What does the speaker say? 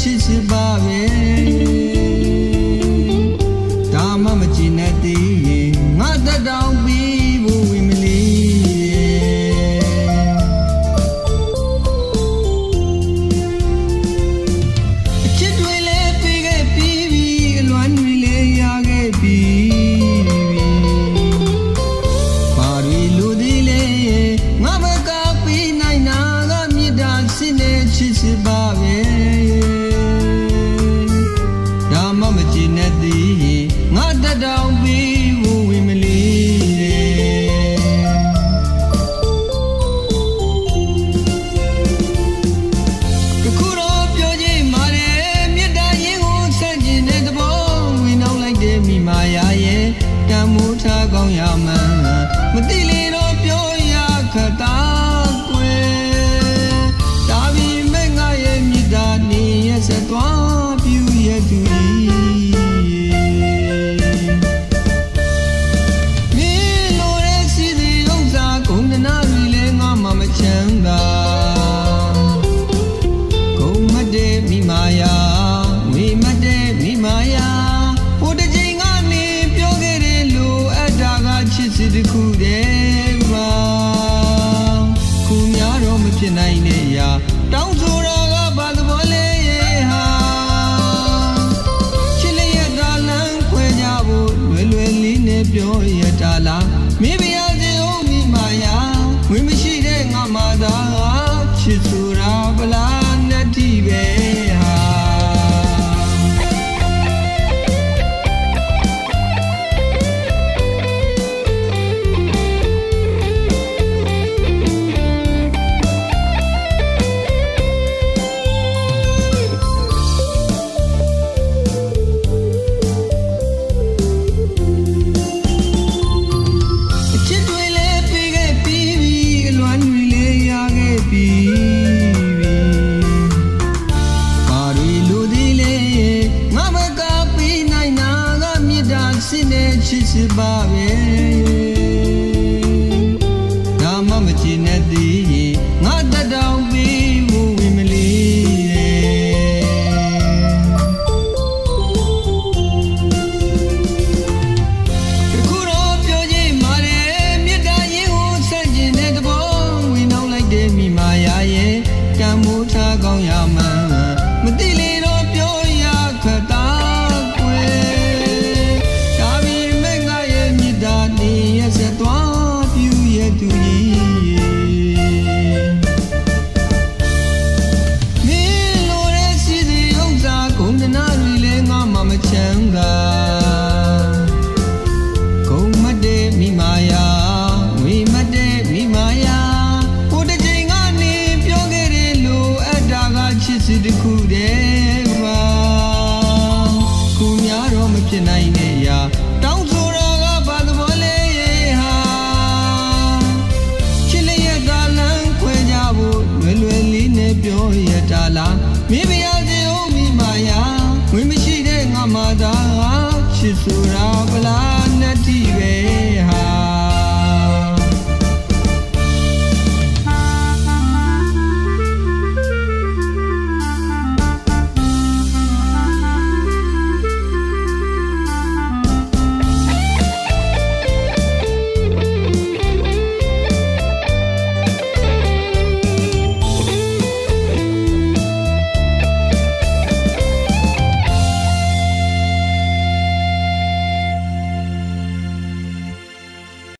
ချစ်ချစ်ပါပဲ များမှန်မသိလေ ရာတောင်းဆိုတာကဘာသဘောလဲဟာချစ်လျက်သာလမ်းခွဲကြဖို့လွယ်လွယ်လေးနဲ့ပြောရတာလားမိဘ ပါပဲ ငါမသာချစ်ဆိုတာဗလားနတ်တီပဲဟာ